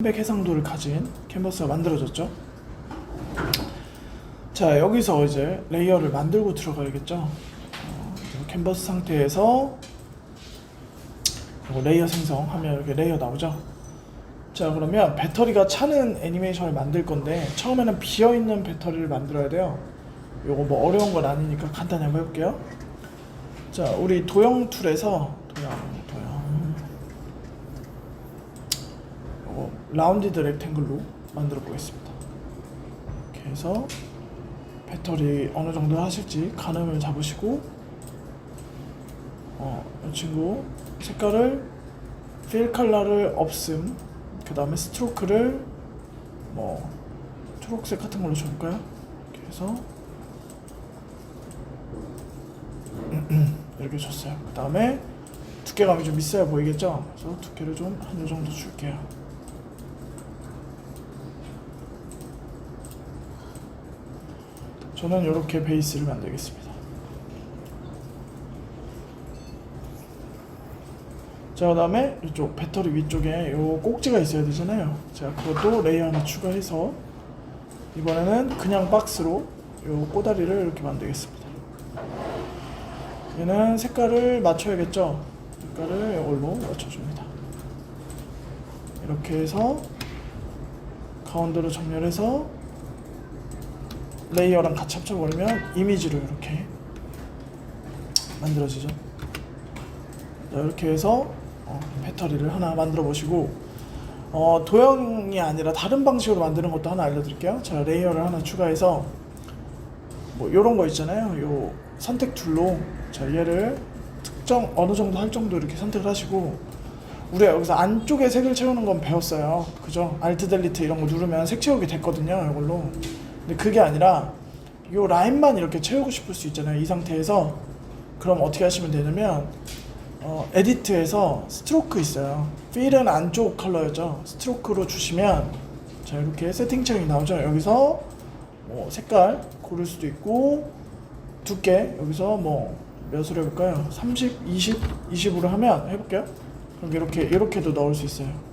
300 해상도를 가진 캔버스가 만들어졌죠. 자 여기서 이제 레이어를 만들고 들어가야겠죠. 어, 캔버스 상태에서 레이어 생성 하면 이렇게 레이어 나오죠. 자 그러면 배터리가 차는 애니메이션을 만들 건데 처음에는 비어 있는 배터리를 만들어야 돼요. 요거 뭐 어려운 건 아니니까 간단히 한번 해볼게요. 자 우리 도형 툴에서 도형 요거 라운디드 렉탱글로 만들어 보겠습니다. 이렇게 해서 배터리 어느 정도 하실지 가늠을 잡으시고 어, 이 친구 색깔을 필 컬러를 없음 그 다음에 스트로크를 뭐 초록색 같은 걸로 줘볼까요? 이렇게 해서 이렇게 줬어요. 그 다음에 두께감이 좀 있어야 보이겠죠? 그래서 두께를 좀한이 정도 줄게요. 저는 이렇게 베이스를 만들겠습니다. 자, 그 다음에 이쪽 배터리 위쪽에 요 꼭지가 있어야 되잖아요. 자, 그것도 레이어 하나 추가해서 이번에는 그냥 박스로 요 꼬다리를 이렇게 만들겠습니다. 얘는 색깔을 맞춰야겠죠. 색깔을 이걸로 맞춰줍니다. 이렇게 해서 가운데로 정렬해서 레이어랑 같이 합쳐버리면 이미지로 이렇게 만들어지죠. 자, 이렇게 해서 어, 배터리를 하나 만들어 보시고 어, 도형이 아니라 다른 방식으로 만드는 것도 하나 알려드릴게요. 자, 레이어를 하나 추가해서 뭐 이런 거 있잖아요. 요 선택 툴로 자 얘를 특정 어느 정도 할 정도 이렇게 선택을 하시고 우리가 여기서 안쪽에 색을 채우는 건 배웠어요. 그죠? 알트 델리트 이런 거 누르면 색 채우기 됐거든요. 이걸로. 근데 그게 아니라 요 라인만 이렇게 채우고 싶을 수 있잖아요. 이 상태에서 그럼 어떻게 하시면 되냐면 어, 에디트에서 스트로크 있어요. 필은 안쪽 컬러였죠. 스트로크로 주시면 자 이렇게 세팅창이 나오죠. 여기서 뭐 색깔 고를 수도 있고 두께 여기서 뭐 몇으로 해볼까요? 30, 20, 20으로 하면 해볼게요. 그럼 이렇게 이렇게도 넣을 수 있어요.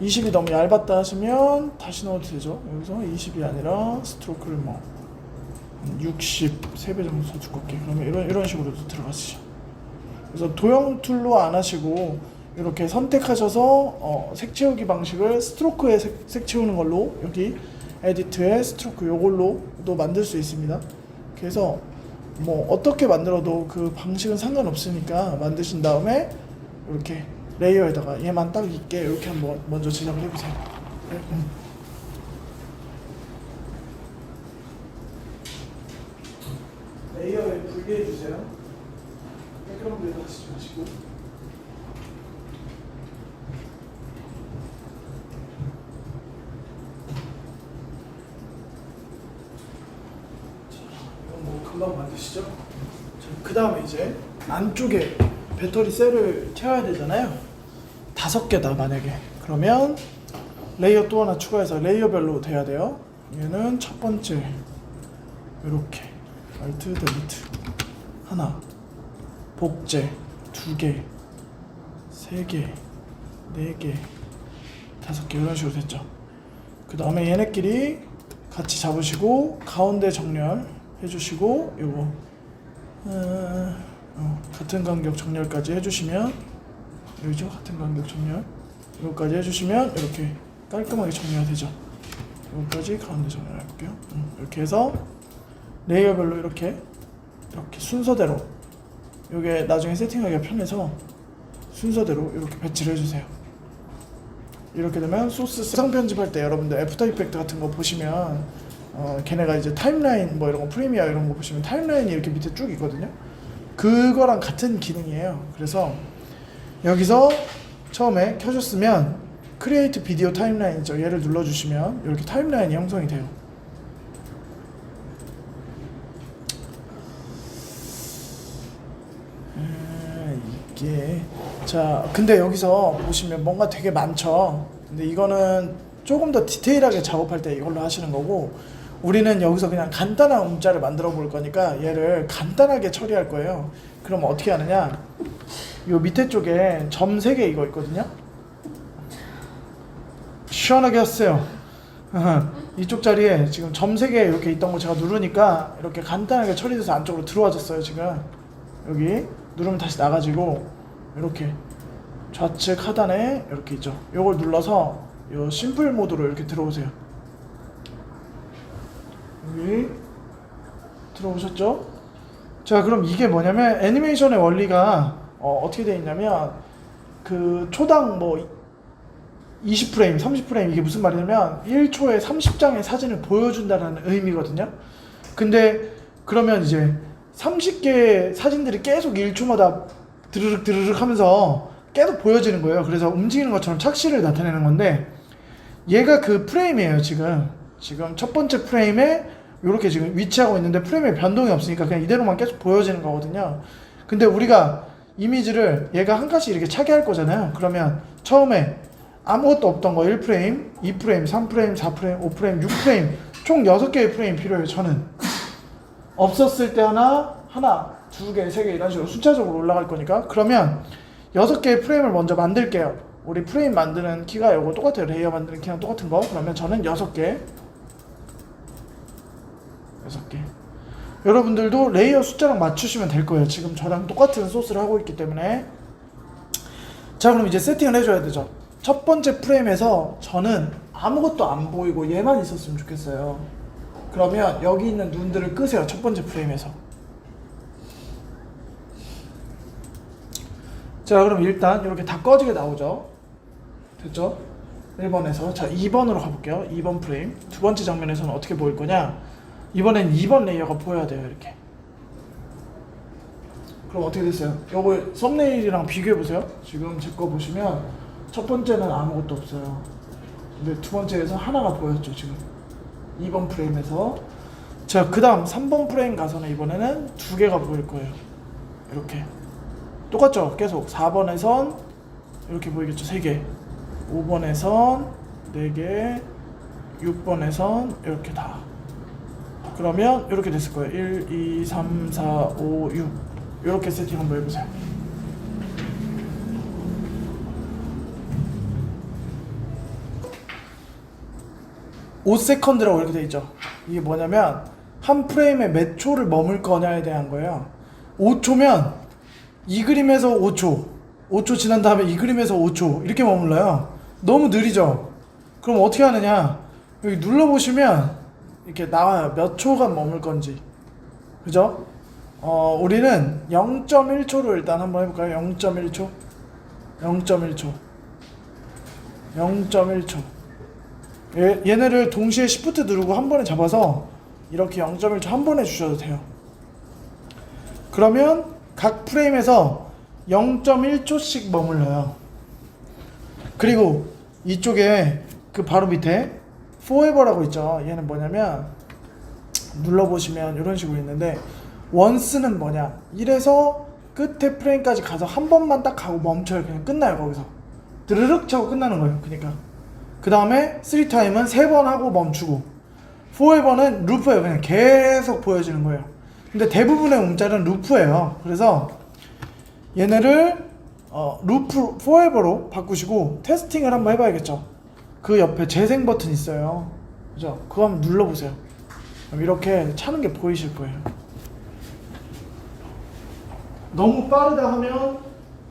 20이 너무 얇았다 하시면 다시 넣어도 되죠. 여기서 20이 아니라 스트로크를 뭐 60, 3배 정도 더 두껍게 그러면 이런 이런 식으로도 들어가시죠. 그래서 도형 툴로 안 하시고 이렇게 선택하셔서 어, 색 채우기 방식을 스트로크에 색, 색 채우는 걸로 여기 에디트에 스트로크 요걸로도 만들 수 있습니다. 그래서 뭐 어떻게 만들어도 그 방식은 상관없으니까 만드신 다음에 이렇게 레이어에다가 얘만 딱 있게 이렇게 한번 먼저 제작을 해보세요. 네, 음. 레이어에 분리해 주세요. 백그라운드에다 하시지 마시고. 이건 뭐 금방 만드시죠? 그 다음에 이제 안쪽에 배터리 셀을 채워야 되잖아요. 다섯 개다 만약에. 그러면 레이어 또 하나 추가해서 레이어별로 돼야 돼요. 얘는 첫 번째. 이렇게. 알트 델리트 하나. 복제. 두 개, 세 개, 네 개, 다섯 개. 이런 식으로 됐죠. 그 다음에 얘네끼리 같이 잡으시고 가운데 정렬 해주시고 요거. 어, 어, 같은 간격 정렬까지 해주시면 여기죠 같은 간격 정렬 이거까지 해주시면 이렇게 깔끔하게 정리가 되죠. 이거까지 가운데 정렬해볼게요. 음, 이렇게 해서 레이어별로 이렇게 이렇게 순서대로 이게 나중에 세팅하기가 편해서 순서대로 이렇게 배치를 해주세요. 이렇게 되면 소스 상 편집할 때 여러분들 애프터 이펙트 같은 거 보시면 어, 걔네가 이제 타임라인 뭐 이런 거 프리미어 이런 거 보시면 타임라인이 이렇게 밑에 쭉 있거든요. 그거랑 같은 기능이에요. 그래서 여기서 처음에 켜줬으면 크리에이트 비디오 타임라인이죠. 얘를 눌러주시면 이렇게 타임라인이 형성이 돼요. 아, 이게 자 근데 여기서 보시면 뭔가 되게 많죠. 근데 이거는 조금 더 디테일하게 작업할 때 이걸로 하시는 거고 우리는 여기서 그냥 간단한 음자를 만들어 볼 거니까 얘를 간단하게 처리할 거예요. 그럼 어떻게 하느냐? 요 밑에 쪽에 점 3개 이거 있거든요. 시원하게 하세요. 이쪽 자리에 지금 점 세 개 이렇게 있던 거 제가 누르니까 이렇게 간단하게 처리돼서 안쪽으로 들어와졌어요 지금 여기 누르면 다시 나가지고 이렇게 좌측 하단에 이렇게 있죠 요걸 눌러서 요 심플 모드로 이렇게 들어오세요 여기 들어오셨죠? 자 그럼 이게 뭐냐면 애니메이션의 원리가 어, 어떻게 되어 있냐면 그 초당 뭐 20프레임, 30프레임 이게 무슨 말이냐면 1초에 30장의 사진을 보여준다는 의미거든요. 근데 그러면 이제 30개의 사진들이 계속 1초마다 드르륵 드르륵 하면서 계속 보여지는 거예요. 그래서 움직이는 것처럼 착시를 나타내는 건데 얘가 그 프레임이에요, 지금. 지금 첫 번째 프레임에 이렇게 지금 위치하고 있는데 프레임에 변동이 없으니까 그냥 이대로만 계속 보여지는 거거든요. 근데 우리가 이미지를 얘가 한 칸씩 이렇게 차게 할 거잖아요. 그러면 처음에 아무것도 없던 거 1프레임, 2프레임, 3프레임, 4프레임, 5프레임, 6프레임 총 6개의 프레임 필요해요. 저는 없었을 때 하나, 하나, 두 개, 세 개 이런 식으로 순차적으로 올라갈 거니까 그러면 6개의 프레임을 먼저 만들게요. 우리 프레임 만드는 키가 요거 똑같아요. 레이어 만드는 키랑 똑같은 거. 그러면 저는 6개 6개 여러분들도 레이어 숫자랑 맞추시면 될 거예요. 지금 저랑 똑같은 소스를 하고 있기 때문에 자 그럼 이제 세팅을 해줘야 되죠. 첫 번째 프레임에서 저는 아무것도 안 보이고 얘만 있었으면 좋겠어요. 그러면 여기 있는 눈들을 끄세요. 첫 번째 프레임에서. 자 그럼 일단 이렇게 다 꺼지게 나오죠. 됐죠? 1번에서 자 2번으로 가볼게요. 2번 프레임 두 번째 장면에서는 어떻게 보일 거냐? 이번엔 2번 레이어가 보여야 돼요. 이렇게. 그럼 어떻게 됐어요? 요거 썸네일이랑 비교해 보세요. 지금 제 거 보시면 첫 번째는 아무것도 없어요. 근데 두 번째에서 하나가 보였죠, 지금. 2번 프레임에서. 자, 그 다음 3번 프레임 가서는 이번에는 두 개가 보일 거예요. 이렇게. 똑같죠? 계속 4번에선 이렇게 보이겠죠? 세 개. 5번에선 네 개. 6번에선 이렇게 다. 그러면 이렇게 됐을 거예요. 1, 2, 3, 4, 5, 6. 이렇게 세팅 한번 해보세요. (5 세컨드라고 이렇게 돼 있죠 이게 뭐냐면 한 프레임에 몇 초를 머물 거냐에 대한 거예요 5초면 이 그림에서 5초 5초 지난 다음에 이 그림에서 5초 이렇게 머물러요 너무 느리죠 그럼 어떻게 하느냐 여기 눌러보시면 이렇게 나와요 몇 초간 머물 건지. 그죠? 어, 우리는 0.1초로 일단 한번 해볼까요? 0.1초? 0.1초. 0.1초. 얘, 얘네를 동시에 Shift 누르고 한 번에 잡아서 이렇게 0.1초 한 번에 주셔도 돼요. 그러면 각 프레임에서 0.1초씩 머물러요. 그리고 이쪽에 그 바로 밑에 Forever라고 있죠. 얘는 뭐냐면 눌러보시면 이런 식으로 있는데 원스는 뭐냐? 1에서 끝에 프레임까지 가서 한 번만 딱 가고 멈춰요. 그냥 끝나요 거기서. 드르륵 차고 끝나는 거예요 그러니까. 그 다음에 3타임은 세 번 하고 멈추고. 4에버는 루프예요. 그냥 계속 보여지는 거예요. 근데 대부분의 움짤은 루프예요. 그래서 얘네를 어, 루프 4에버로 바꾸시고 테스팅을 한번 해봐야겠죠 그 옆에 재생 버튼 있어요 그죠 그거 한번 눌러보세요 그럼 이렇게 차는 게 보이실 거예요 너무 빠르다 하면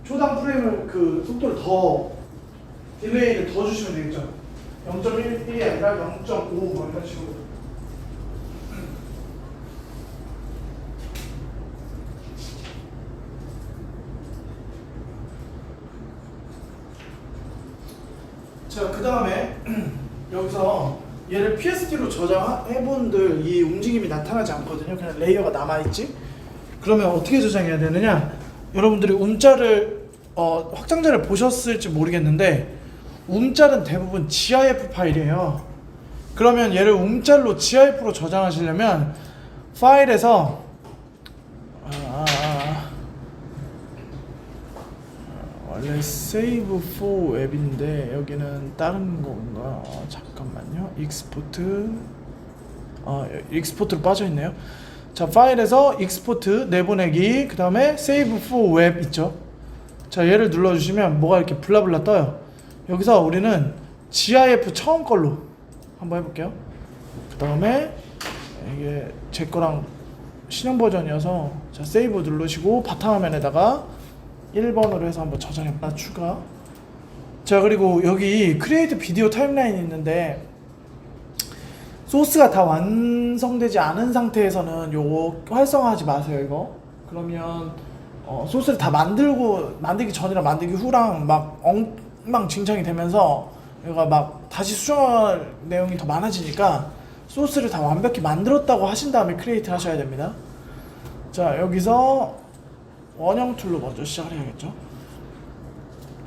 초당 프레임을 그 속도를 더 딜레이를 더 주시면 되겠죠. 0.1이 아니라 0.5뭐 이런 식으로. 자, 그 다음에 여기서 얘를 PSD로 저장해본들 이 움직임이 나타나지 않거든요. 그냥 레이어가 남아있지. 그러면 어떻게 저장해야 되느냐? 여러분들이 움짤을 어, 확장자를 보셨을지 모르겠는데 움짤은 대부분 GIF 파일이에요. 그러면 얘를 움짤로 GIF로 저장하시려면 파일에서 아, 아, 아. 원래 save for 웹인데 여기는 다른 건가? 어, 잠깐만요. 익스포트 아, 익스포트로 빠져 있네요. 자, 파일에서 익스포트 내보내기 그다음에 save for web 있죠. 자, 얘를 눌러 주시면 뭐가 이렇게 블라블라 떠요. 여기서 우리는 GIF 처음 걸로 한번 해 볼게요. 그 다음에 이게 제 거랑 신형 버전이어서 자 세이브 누르시고 바탕화면에다가 1번으로 해서 한번 저장해 봐 추가. 자 그리고 여기 크리에이트 비디오 타임라인이 있는데 소스가 다 완성되지 않은 상태에서는 요거 활성화하지 마세요 이거. 그러면 어, 소스를 다 만들고 만들기 전이랑 만들기 후랑 막 엉망진창이 되면서 얘가 막 다시 수정할 내용이 더 많아지니까 소스를 다 완벽히 만들었다고 하신 다음에 크리에이트 하셔야 됩니다. 자 여기서 원형 툴로 먼저 시작을 해야겠죠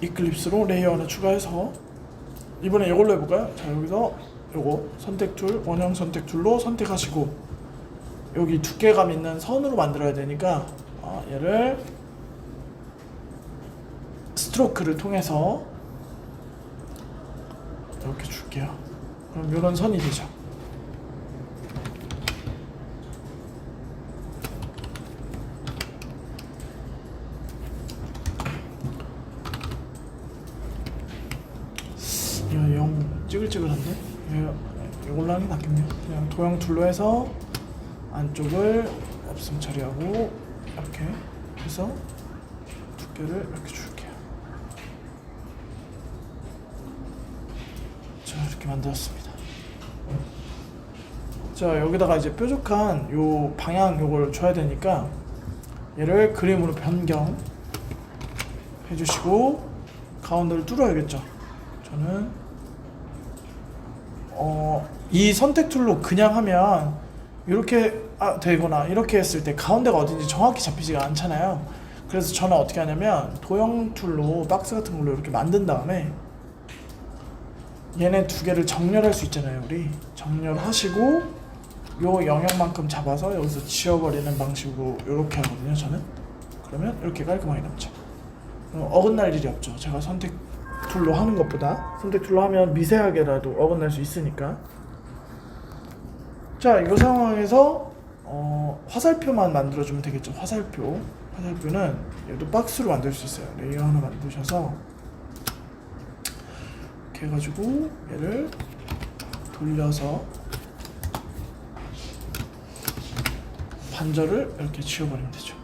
이클립스로 레이어 하나 추가해서 이번에 이걸로 해볼까요? 자 여기서 요거 선택 툴 원형 선택 툴로 선택하시고 여기 두께감 있는 선으로 만들어야 되니까 어, 얘를 스트로크를 통해서 이렇게 줄게요. 그럼 이런 선이 되죠. 이거 영 찌글찌글한데? 이거 이걸로 하는 게 낫겠네요. 그냥 도형 툴로 해서 안쪽을 없음 처리하고 이렇게 해서 두께를 이렇게 줄게요. 자 이렇게 만들었습니다. 자 여기다가 이제 뾰족한 요 방향 요걸 줘야 되니까 얘를 그림으로 변경 해주시고 가운데를 뚫어야겠죠. 저는 어, 이 선택 툴로 그냥 하면 이렇게 아, 되거나 이렇게 했을 때 가운데가 어딘지 정확히 잡히지가 않잖아요. 그래서 저는 어떻게 하냐면 도형 툴로 박스 같은 걸로 이렇게 만든 다음에 얘네 두 개를 정렬할 수 있잖아요. 우리 정렬하시고 요 영역만큼 잡아서 여기서 지워버리는 방식으로 이렇게 하거든요. 저는 그러면 이렇게 깔끔하게 남죠. 어, 어긋날 일이 없죠. 제가 선택 툴로 하는 것보다 선택 툴로 하면 미세하게라도 어긋날 수 있으니까. 자 이 상황에서 어, 화살표만 만들어주면 되겠죠. 화살표. 화살표는 얘도 박스로 만들 수 있어요. 레이어 하나 만드셔서. 이렇게 해가지고 얘를 돌려서 반절을 이렇게 지워버리면 되죠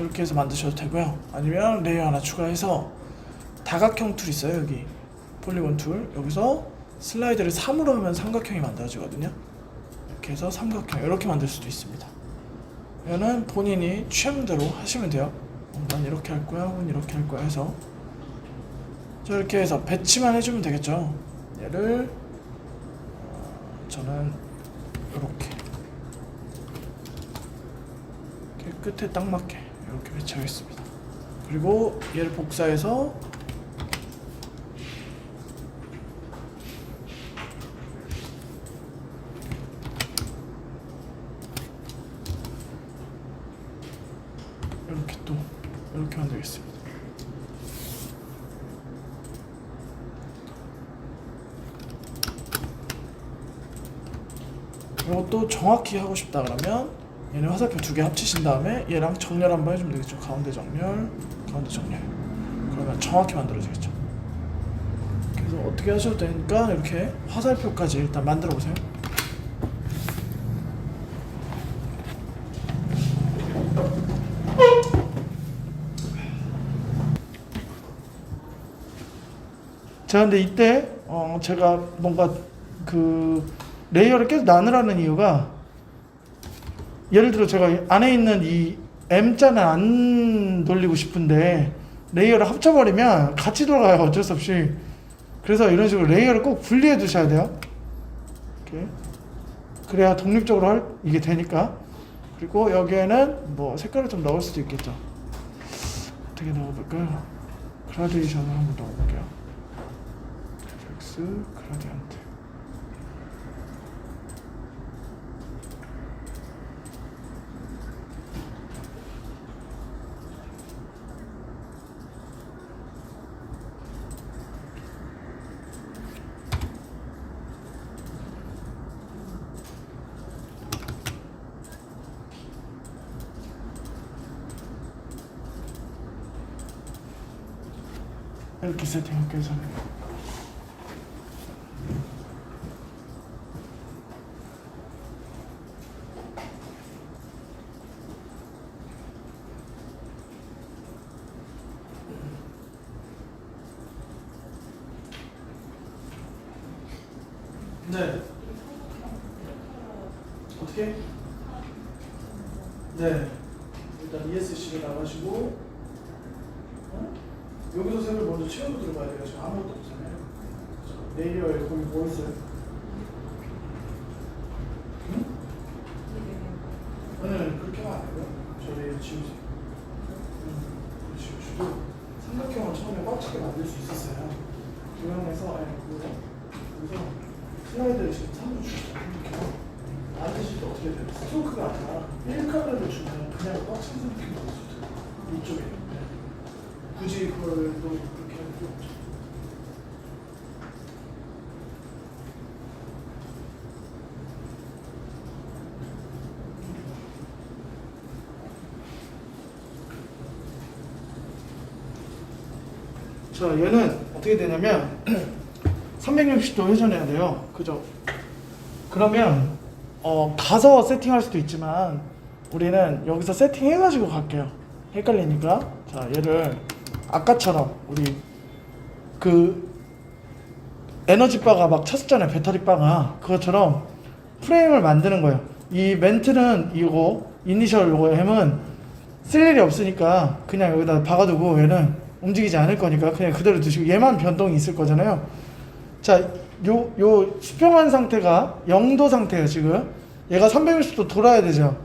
이렇게 해서 만드셔도 되고요. 아니면 레이어 하나 추가해서 다각형 툴 있어요 여기 폴리곤 툴 여기서 슬라이드를 3으로 하면 삼각형이 만들어지거든요. 이렇게 해서 삼각형 이렇게 만들 수도 있습니다. 이거는 본인이 취향대로 하시면 돼요. 어, 난 이렇게 할 거야, 혹은 이렇게 할 거야 해서 자 이렇게 해서 배치만 해주면 되겠죠. 얘를 어, 저는 이렇게 끝에 딱 맞게 이렇게 배치하겠습니다. 그리고 얘를 복사해서 이렇게 또 이렇게 만들겠습니다. 이것도 정확히 하고 싶다 그러면 얘는 화살표 두 개 합치신 다음에 얘랑 정렬 한번 해주면 되겠죠. 가운데 정렬, 가운데 정렬. 그러면 정확히 만들어지겠죠. 그래서 어떻게 하셔도 되니까 이렇게 화살표까지 일단 만들어 보세요. 자, 근데 이때 어 제가 뭔가 그 레이어를 계속 나누라는 이유가 예를 들어 제가 안에 있는 이 M자는 안 돌리고 싶은데 레이어를 합쳐버리면 같이 돌아가요 어쩔 수 없이. 그래서 이런 식으로 레이어를 꼭 분리해 두셔야 돼요. 이렇게. 그래야 독립적으로 할 이게 되니까. 그리고 여기에는 뭐 색깔을 좀 넣을 수도 있겠죠. 어떻게 넣어볼까요? 그라데이션을 한번 넣어볼게요. FX 그라디언트 이렇게 세팅할게요 저는 네 어떻게? 네 일단 ESC를 나가시고 어? 여기서 색을 먼저 채우고 들어가야 돼요. 지금 아무것도 없잖아요. 자, 레이어에 거기 뭐 있어요? 응? 아니, 아니 그렇게 하면 안 돼요. 저 레이어 지우세요. 응, 지우시고 삼각형을 처음에 꽉 차게 만들 수 있었어요. 도형에서 아니 그거 그래서 슬라이드를 지금 3도 주셨어요. 삼각형. 만드실 때 어떻게 돼요? 스트로크가 아니라 1카드를 주면 그냥 꽉찬 삼각형이 나올 수 있어요. 이쪽에. 네. 굳이 그걸 또 그렇게 할 필요 없죠. 자, 얘는 어떻게 되냐면 360도 회전해야 돼요. 그죠? 그러면 어, 가서 세팅할 수도 있지만 우리는 여기서 세팅해가지고 갈게요. 헷갈리니까. 자, 얘를 아까처럼 우리 그 에너지 바가 막 쳤잖아요. 배터리 바가 그것처럼 프레임을 만드는 거예요. 이 멘트는 이거 이니셜 요거 M은 쓸 일이 없으니까 그냥 여기다 박아두고 얘는 움직이지 않을 거니까 그냥 그대로 두시고 얘만 변동이 있을 거잖아요. 자, 요, 요 수평한 상태가 0도 상태예요, 지금. 얘가 360도 돌아야 되죠.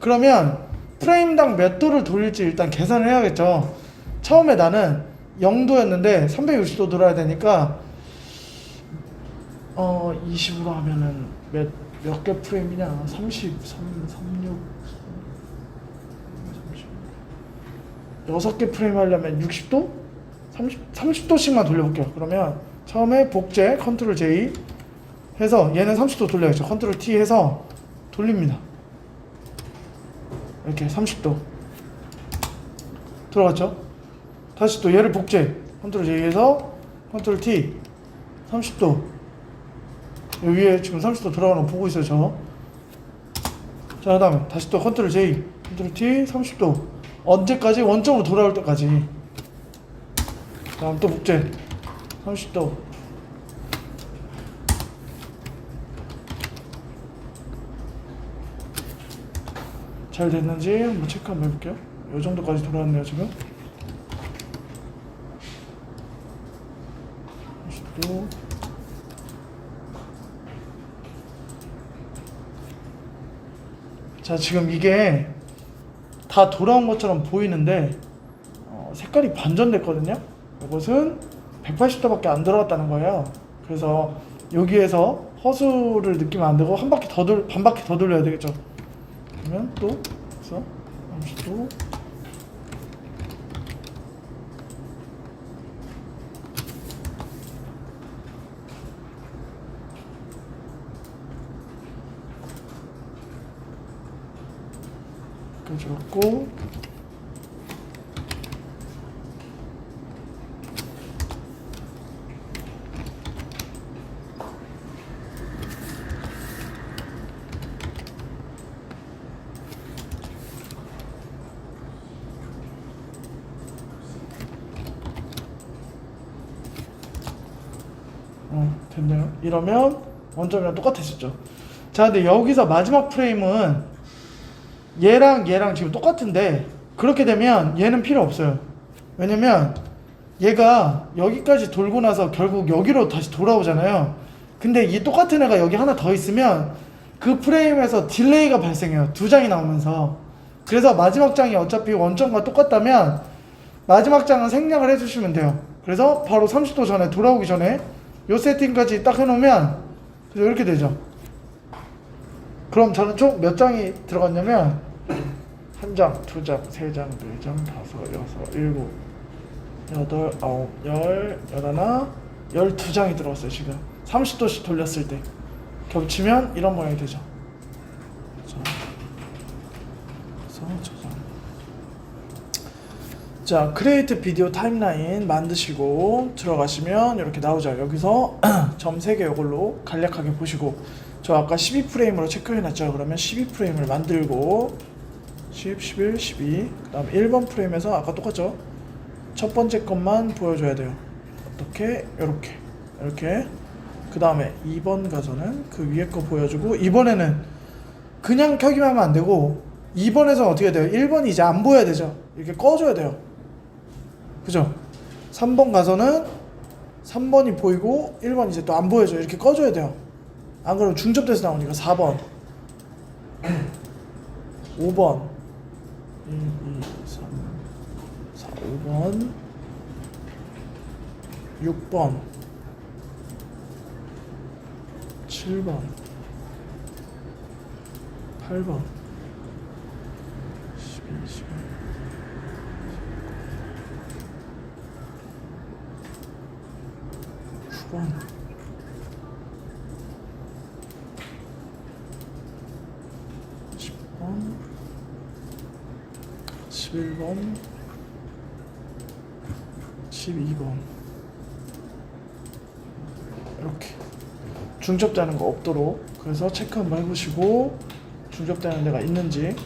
그러면 프레임당 몇 도를 돌릴지 일단 계산을 해야겠죠. 처음에 나는 0도였는데 360도 돌아야 되니까 어 20으로 하면은 몇 몇 개 프레임이냐? 30, 3, 36, 30. 6개 프레임 하려면 60도? 30, 30도씩만 돌려볼게요. 그러면 처음에 복제 컨트롤 J 해서 얘는 30도 돌려야죠. 컨트롤 T 해서 돌립니다. 이렇게 30도 들어갔죠? 다시 또 얘를 복제 컨트롤 J 해서 컨트롤 T 30도 여기 위에 지금 30도 들어가는 거 보고 있어요 저. 자 그 다음에 다시 또 컨트롤 J 컨트롤 T 30도 언제까지? 원점으로 돌아올 때까지. 다음 또 복제 30도. 잘 됐는지 한번 체크 한번 해볼게요. 이 정도까지 돌아왔네요 지금. 30도. 자 지금 이게 다 돌아온 것처럼 보이는데 어, 색깔이 반전됐거든요? 이것은 180도밖에 안 들어갔다는 거예요. 그래서 여기에서 허수를 느끼면 안 되고 한 바퀴 더 돌, 반 바퀴 더 돌려야 되겠죠? 그러면 또 그래서 30도 끄줬고 어, 됐네요. 이러면 원점이랑 똑같아졌죠. 자, 근데 여기서 마지막 프레임은 얘랑 얘랑 지금 똑같은데 그렇게 되면 얘는 필요 없어요. 왜냐면 얘가 여기까지 돌고 나서 결국 여기로 다시 돌아오잖아요. 근데 이 똑같은 애가 여기 하나 더 있으면 그 프레임에서 딜레이가 발생해요. 두 장이 나오면서. 그래서 마지막 장이 어차피 원점과 똑같다면 마지막 장은 생략을 해주시면 돼요. 그래서 바로 30도 전에 돌아오기 전에 요 세팅까지 딱 해놓으면 이렇게 되죠. 그럼 저는 총 몇 장이 들어갔냐면 한 장, 두 장, 세 장, 네 장, 다섯, 여섯, 일곱, 여덟, 아홉, 열, 열하나, 열두 장이 들어갔어요 지금 30도씩 돌렸을 때 겹치면 이런 모양이 되죠. 저장. 자, 크리에이트 비디오 타임라인 만드시고 들어가시면 이렇게 나오죠. 여기서 점 3개 이걸로 간략하게 보시고 저 아까 12프레임으로 체크해 놨죠. 그러면 12프레임을 만들고 10, 11, 12. 그 다음 1번 프레임에서 아까 똑같죠. 첫 번째 것만 보여줘야 돼요. 어떻게? 이렇게. 이렇게. 그 다음에 2번 가서는 그 위에 거 보여주고 이번에는 그냥 켜기만 하면 안 되고 2번에서 어떻게 돼요? 1번이 이제 안 보여야 되죠. 이렇게 꺼줘야 돼요. 그죠? 3번 가서는 3번이 보이고 1번 이제 또 안 보여줘. 이렇게 꺼줘야 돼요. 안 그러면 중첩돼서 나오니까 4번, 5번, 1, 2, 3, 4, 5번, 6번, 7번, 8번, 12, 11, 9번, 10번, 11번, 12번. 이렇게. 중첩되는 거 없도록. 그래서 체크 한번 해보시고 중첩되는 데가 있는지.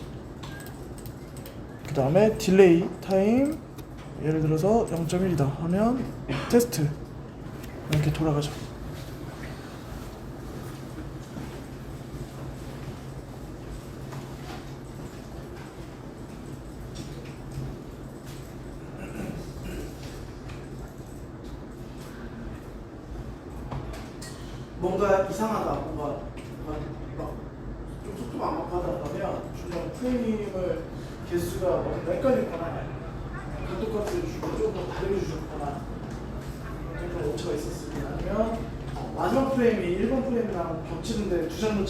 그 다음에 딜레이 타임. 예를 들어서 0.1이다 하면 테스트. 이렇게 돌아가죠 뭔가 이상하다. 뭔가 막좀 속도가 안 맞고 하다 보면 중간 프레임을 개수가 어딘가 헷갈리거나 감독값을 주고 조금 더 다르게 주셨거나 그런 오차가 때 아니면 마지막 프레임이 1번 프레임이랑 겹치는데 두장않